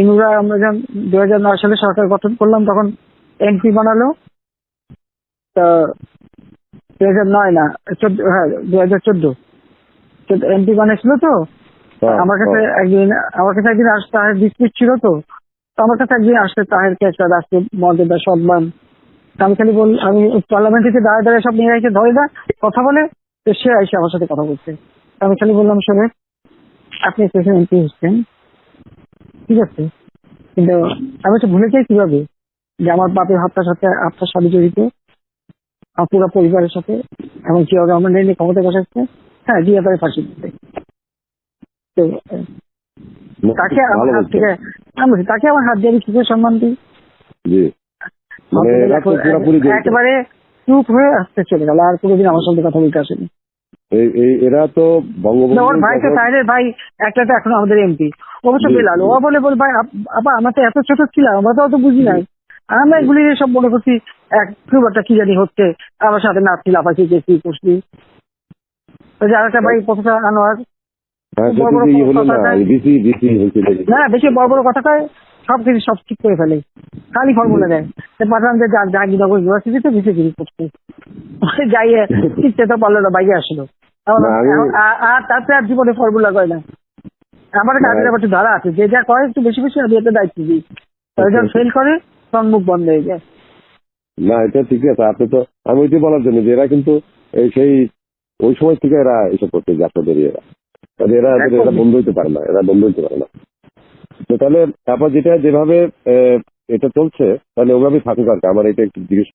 ইনুরা আমরা যখন দু হাজার নয় সালে সরকার গঠন করলাম তখন এমপি বানালো। তো দু হাজার নয় না চোদ্দ হ্যাঁ দু হাজার চোদ্দ এমপি বানিয়েছিল তো। আমার কাছে। একদিন আমার কাছে একদিন আসতে তাহের ডিসপিউট ছিল তো। আমার কাছে একদিন আসতে তাহেরকে একটা রাষ্ট্রীয় মর্যাদা সম্মান। আমি খালি বল আমি পার্লামেন্ট থেকে দাঁড়িয়ে দাঁড়িয়ে সব নিয়ে এসে ধরে না কথা বলে তো সে এসে আমার সাথে কথা বলছে। আমি খালি বললাম শোনে আপনি স্পেশাল এমপি হচ্ছেন। ঠিক আছে। কিন্তু আমি তো ভুলে যাই কীভাবে যে আমার বাপের হত্যার সাথে আপনার সাথে জড়িত আমার পুরো পরিবারের সাথে এবং জিয়া রহমান নিয়ে ক্ষমতা বসাচ্ছে হ্যাঁ দিয়ে তাদের ফাঁসি দিতে। তো তাকে আমার হাত থেকে আমি তাকে আমার হাত দিয়ে আমি করে সম্মান দিই? মানে। একেবারে চুপ হয়ে আসতে চলে গেল আর কোনোদিন আমার সঙ্গে কথা বলতে আসেনি। এরা তো বঙ্গবন্ধু ভাই তো তাইনের ভাই একটা তো এখন আমাদের এমপি। অবশ্য জি, বেলাল জি। ও বলে বল ভাই আপ- আমরা তো এত ছোট ছিলাম আমরা তো অত বুঝি নাই। আমরা এগুলি সব মনে করছি এক একটা কি জানি হচ্ছে আমার সাথে নাচছি লাফাচ্ছি গেছি করছি? যে ভাই প্রফেসর আনোয়ার হ্যাঁ ইয়ে না। বিসি বিসি বেশি বড় বড় কথা কয় সব কিছু সব ঠিক করে ফেলে। খালি ফর্মুলা দেয়। পাঠান যে যা- জাহাঙ্গীরনগর ইউনিভার্সিটিতে গিরি করছে ওই যাইয়ে শিখতে তো পারল না বাইরে আসলো। আর তারপরে আর জীবনে ফর্মুলা কয় না। আমার না। আবার একটু ধারা আছে যে যা করে একটু বেশি বেশি আমি এতে দায়িত্ব দিই। যখন ফেল করে তখন মুখ বন্ধ হয়ে যায়। না এটা ঠিক আছে আপনি তো আমি ওইটাই বলার জন্য যে এরা কিন্তু এই সেই ওই সময় থেকে এরা এসব করতে যে আপনাদের এরা এরা এরা। বন্ধ হইতে পারে না এরা বন্ধ হইতে পারে না। তো তাহলে তারপর যেটা যেভাবে এটা চলছে তাহলে ওভাবে থাকুক আর কি আমার এটা একটু জিজ্ঞেস